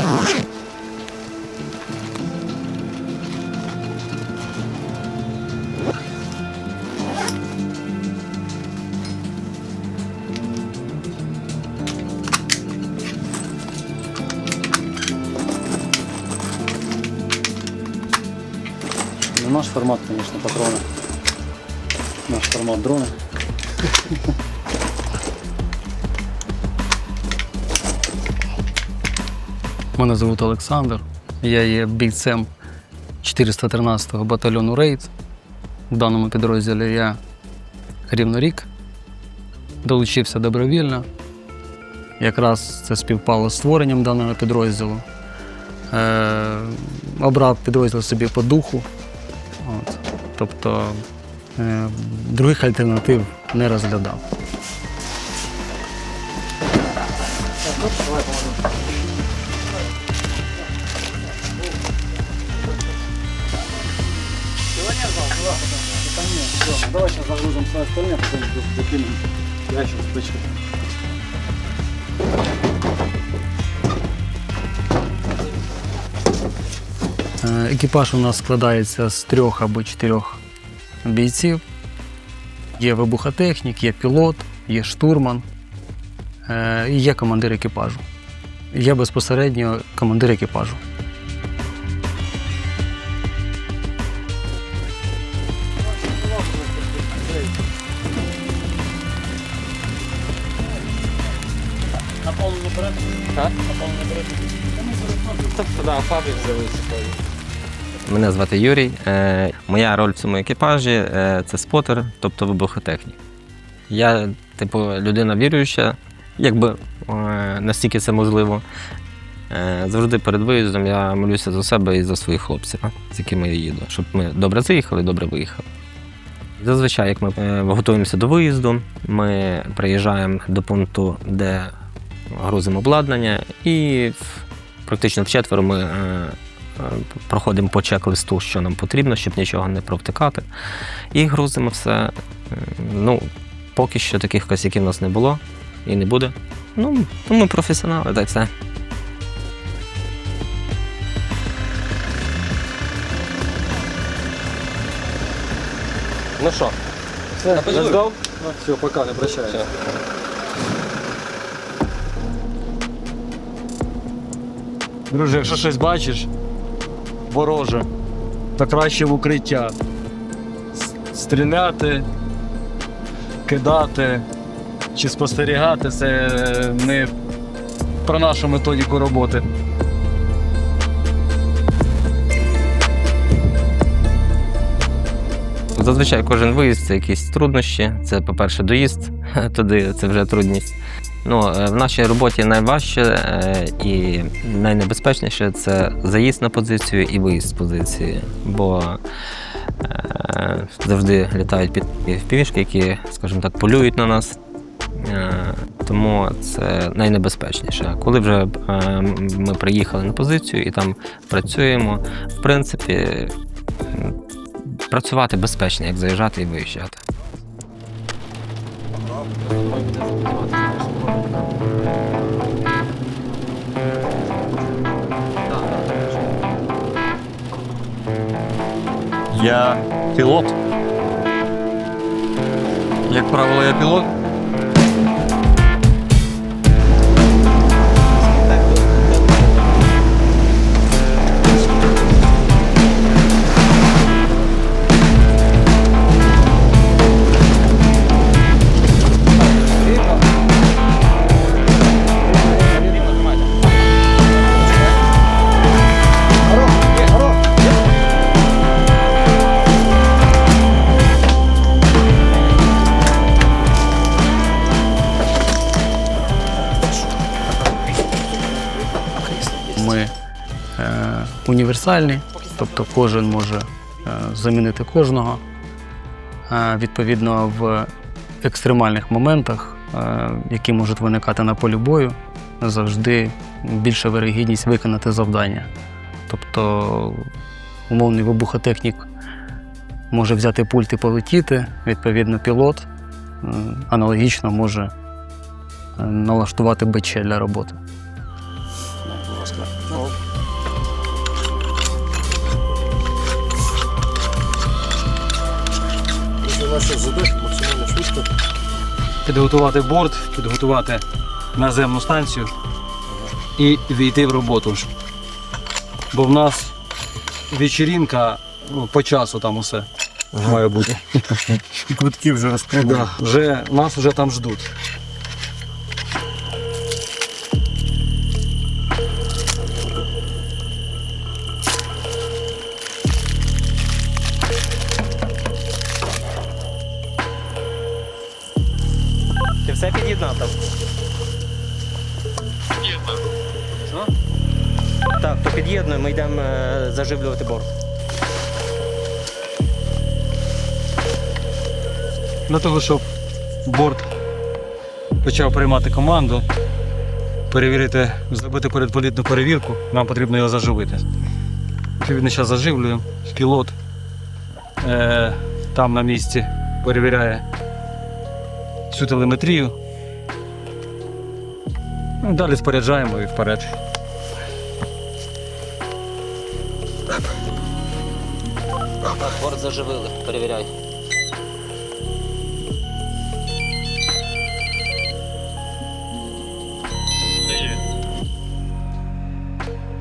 Не наш формат, конечно, патрона. Наш формат дрона. Мене звуть Олександр. Я є бійцем 413-го батальйону Рейд. В даному підрозділі я рівно рік. Долучився добровільно. Якраз це співпало з створенням даного підрозділу. Е, обрав підрозділ собі по духу. От. Тобто е, других альтернатив не розглядав. Давай сейчас загрузим все остальное, потом закинем ящик в печку. Е, Екіпаж у нас складається з трьох або чотирьох бійців. Є вибухотехнік, є пілот, є штурман е, і є командир екіпажу. Я безпосередньо командир екіпажу. Мене звати Юрій. Е, Моя роль в цьому екіпажі е, це спотер, тобто вибухотехнік. Я, типу, людина віруюча, якби е, настільки це можливо. Е, Завжди перед виїздом я молюся за себе і за своїх хлопців, з якими я їду, щоб ми добре заїхали, добре виїхали. Зазвичай, як ми е, готуємося до виїзду, ми приїжджаємо до пункту, де грузимо обладнання, і практично вчетверо ми е, е, проходимо по чек-листу, що нам потрібно, щоб нічого не провтикати. І грузимо все. Е, Ну, поки що таких косяків у нас не було і не буде. Ну, ну, ми професіонали, та й все. Ну що, Все, let's go. Все, пока, не прощаюсь. Все. Друже, якщо щось бачиш, вороже, то краще в укриття. Стріляти, кидати чи спостерігати це не про нашу методику роботи. Зазвичай кожен виїзд це якісь труднощі. Це, по-перше, доїзд туди, це вже трудність. Ну, е, в нашій роботі найважче е, і найнебезпечніше це заїзд на позицію і виїзд з позиції. Бо е, завжди літають під півішки, які, скажімо так, полюють на нас. Тому це найнебезпечніше. Коли вже ми приїхали на позицію і там працюємо, в принципі, працювати безпечно, як заїжджати і виїжджати. Я пілот. Як правило, я пілот. Універсальні, тобто кожен може е, замінити кожного. Е, відповідно, в екстремальних моментах, е, які можуть виникати на полі бою, завжди більша вирогідність виконати завдання. Тобто, умовний вибухотехнік може взяти пульт і полетіти, відповідно, пілот аналогічно може налаштувати БЧ для роботи. Наша задача максимально швидко. Підготувати борт, підготувати наземну станцію і війти в роботу. Бо в нас вечірінка ну, по часу там усе має бути. І квитки вже розкрили. Да, вже, нас вже там ждуть. Все під'єднав там? Що? Так, то під'єднуємо, ми йдемо е, заживлювати борт. Для того, щоб борт почав приймати команду, перевірити, зробити передполітну перевірку, нам потрібно його заживити. Відповідно, зараз заживлюємо. Пілот е, там на місці перевіряє всю телеметрію. Ну, далі споряджаємо і вперед. Борт заживили, перевіряй.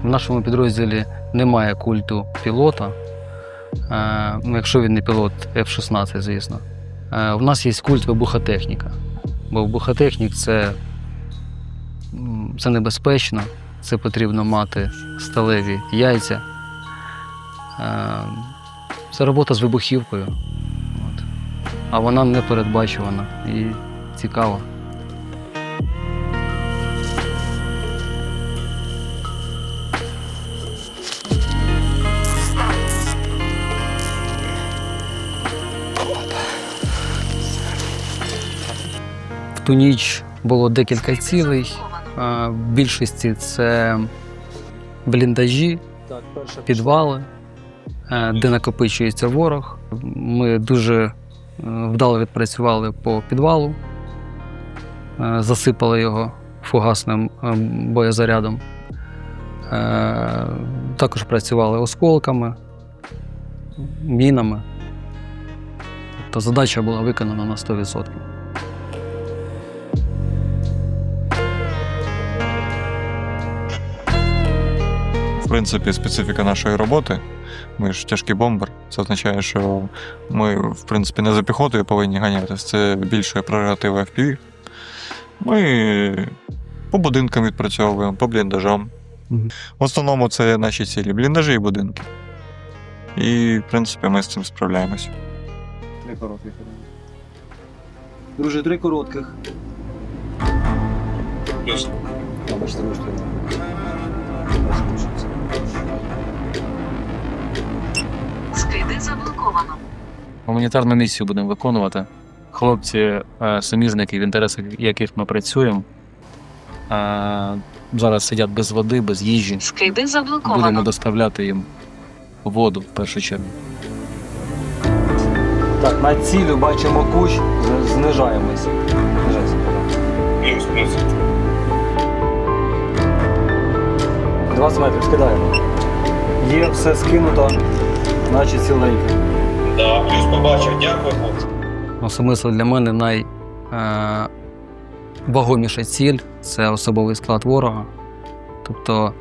В нашому підрозділі немає культу пілота. Е, ну, якщо він не пілот F-16, звісно. Е, у нас є культ вибухотехніка. Бо вибухотехнік це, це небезпечно, це потрібно мати сталеві яйця. Е, це робота з вибухівкою. От. А вона не передбачувана і цікава. Ту ніч було декілька цілей. В більшості це бліндажі, підвали, е, де накопичується ворог. Ми дуже е, вдало відпрацювали по підвалу, е, засипали його фугасним боєзарядом. Також працювали осколками, мінами. Тобто задача була виконана на 100%. Принципі, специфіка нашої роботи. Ми ж тяжкий бомбер. Це означає, що ми, в принципі, не за піхотою повинні ганятися. Це більше прерогатива FPV. Ми по будинкам відпрацьовуємо, по бліндажам. Мгм. В основному це наші цілі бліндажі і будинки. І, в принципі, ми з цим справляємось. Три коротких. Друже, три коротких. Скиди заблоковано. Гуманітарну місію будемо виконувати. Хлопці, е, суміжники, в інтересах яких ми працюємо, е, зараз сидять без води, без їжі. Скиди Будемо доставляти їм воду в першу чергу. Так, на цілю бачимо кущ, знижаємося. Плюс, 20 метрів скидаємо. Є все скинуто, наче ціленьке. Особисто для мене най, е, ціль це особовий склад ворога. Тобто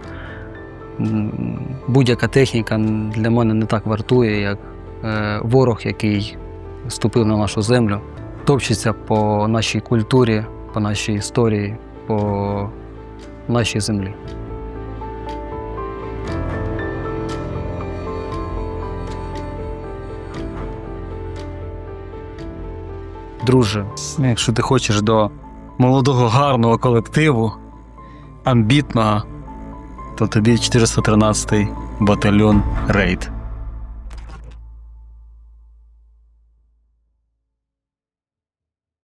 будь-яка техніка для мене не так вартує, як е, ворог, який ступив на нашу землю, топчеться по нашій культурі, по нашій історії, по нашій землі. Друже, якщо ти хочеш до молодого гарного колективу, амбітного, то тобі 413-й батальйон Рейд.